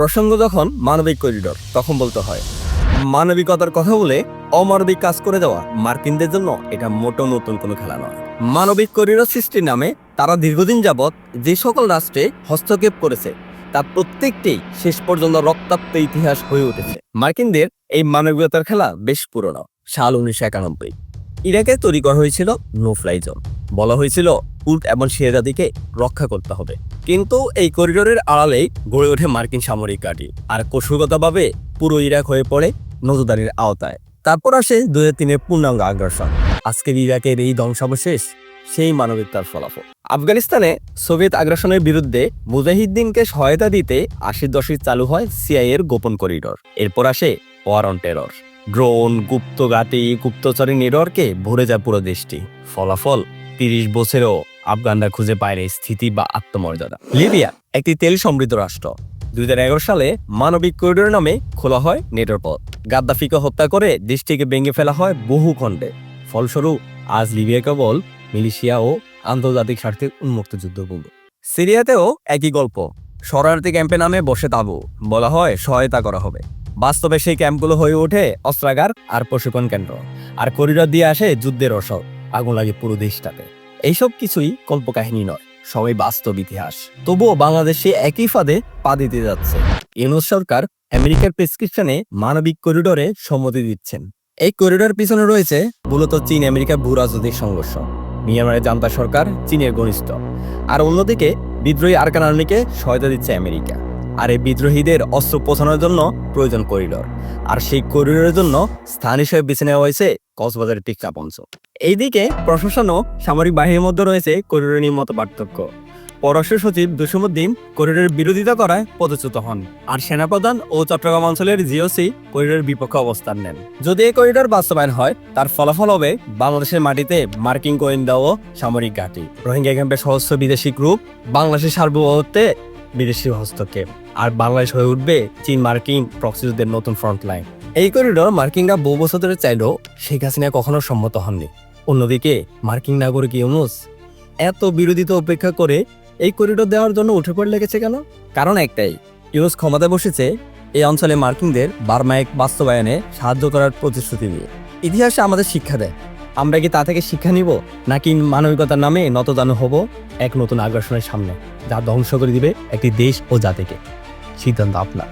প্রসঙ্গ যখন মানবিক করিডর তখন বলতে হয়, মানবিকতার কথা বলে অমানবিক কাজ করে দেওয়া মার্কিনদের জন্য এটা মোটেও নতুন কোনো খেলা নয়। মানবিক করিডর সৃষ্টির নামে তারা দীর্ঘদিন যাবৎ যে সকল রাষ্ট্রে হস্তক্ষেপ করেছে তার প্রত্যেকটি শেষ পর্যন্ত রক্তাক্ত ইতিহাস হয়ে উঠেছে। মার্কিনদের এই মানবিকতার খেলা বেশ পুরনো, সাল উনিশশো একানব্বই। ইরাকে তৈরি করা হয়েছিল নো ফ্লাই জোন বলা হয়েছিল কুর্দ এবং শিয়াজাদিকে রক্ষা করতে হবে। কিন্তু এই করিডোরের আড়ালেই গড়ে ওঠে মার্কিন সামরিক ঘাঁটি আর কৌশলগতভাবে পুরো ইরাক হয়ে পড়ে নজরদারির আওতায়। তারপর আসে দু হাজার তিনের পূর্ণাঙ্গ আগ্রাসন। আজকের ইরাকের এই ধ্বংসাবশেষ, সেই মানবিকতার ফলাফল। আফগানিস্তানে সোভিয়েত আগ্রাসনের বিরুদ্ধে মুজাহিদ্দিনকে সহায়তা দিতে আশির দশক চালু হয় সিআইএ এর গোপন করিডোর। এরপর আসে ওয়ার অন টেরর। ড্রোন গুপ্ত ঘাঁটি গুপ্তচরের নেটওয়ার্কে ভরে যায় পুরো দেশটি। ফলাফল তিরিশ বছরেও আফগানরা খুঁজে পায় না স্থিতি বা আত্মমর্যাদা। লিবিয়া একটি তেল সমৃদ্ধ রাষ্ট্র। দুই হাজার এগারো সালে মানবিক করিডোর নামে খোলা হয় নেটোর পথ। গাদ্দাফিকে হত্যা করে দেশটিকে ভেঙে ফেলা হয় বহু খণ্ডে। ফলস্বরূপ, আজ লিবিয়া কেবল মিলিশিয়া ও আন্তর্জাতিক স্বার্থে উন্মুক্ত যুদ্ধভূমি। সিরিয়াতেও একই গল্প। শরণার্থী ক্যাম্পে নামে বসে তাবু। বলা হয় সহায়তা করা হবে। বাস্তবে সেই ক্যাম্পগুলো হয়ে ওঠে অস্ত্রাগার আর প্রশিক্ষণ কেন্দ্র। আর করিডর দিয়ে আসে যুদ্ধের রসদ আগুন লাগে পুরো দেশটাতে। এইসব কিছুই কল্পকাহিনী নয়, সবাই বাস্তব ইতিহাস। তবুও বাংলাদেশে একই ফাঁদে পা দিতে যাচ্ছে। ইউনুস সরকার আমেরিকার প্রেসক্রিপশনে মানবিক করিডোরে সম্মতি দিচ্ছেন। এই করিডোর পিছনে রয়েছে মূলত চীন আমেরিকার ভূ রাজনৈতিক সংঘর্ষ। মিয়ানমারের জান্তা সরকার চীনের ঘনিষ্ঠ। আর অন্যদিকে বিদ্রোহী আরকান আর্মিকে সহায়তা দিচ্ছে আমেরিকা। আর এই বিদ্রোহীদের অস্ত্র পৌঁছানোর জন্য প্রয়োজন করিডোর। আর সেই করিডোরের জন্য স্থান হিসেবে বেছে নেওয়া হয়েছে কক্সবাজারের টিকটা পঞ্চ। এইদিকে প্রশাসন ও সামরিক বাহিনীর মধ্যে রয়েছে করিডোর নিয়ে মতো পার্থক্য। পররাষ্ট্র সচিব দুসমুদ্দিন করিডোরের বিরোধিতা করায় পদচ্যুত হন। আর সেনাপ্রধান ও চট্টগ্রাম অঞ্চলের জিওসি করিডোরের বিপক্ষে অবস্থান নেন। যদি এই করিডোর বাস্তবায়ন হয়, তার ফলাফল হবে বাংলাদেশের মাটিতে মার্কিন গোয়েন্দা ও সামরিক ঘাঁটি। রোহিঙ্গা ক্যাম্পের সহস্র বিদেশি গ্রুপ বাংলাদেশের সার্বভৌমত্বে বিদেশি হস্তক্ষেপ। আর বাংলাদেশ হয়ে উঠবে চীন মার্কিন প্রক্সিযুদ্ধের নতুন ফ্রন্ট লাইন এই করিডোর মার্কিনরা বহু বছর ধরে চাইলেও শেখ হাসিনা কখনো সম্মত হননি। অন্যদিকে মার্কিন নাগরিক ইউনুস এত বিরোধিতা উপেক্ষা করে এই করিডোর দেওয়ার জন্য উঠে পড়ে লেগেছে কেন? কারণ একটাই, ইউনুস ক্ষমতায় বসেছে এই অঞ্চলে মার্কিনদের বার্মায়িক বাস্তবায়নে সাহায্য করার প্রতিশ্রুতি দিয়ে। ইতিহাসে আমাদের শিক্ষা দেয়, আমরা কি তা থেকে শিক্ষা নিব নাকি মানবিকতার নামে নতদান হব এক নতুন আগ্রাসনের সামনে, যা ধ্বংস করে দিবে একটি দেশ ও জাতিকে? সিদ্ধান্ত আপনার।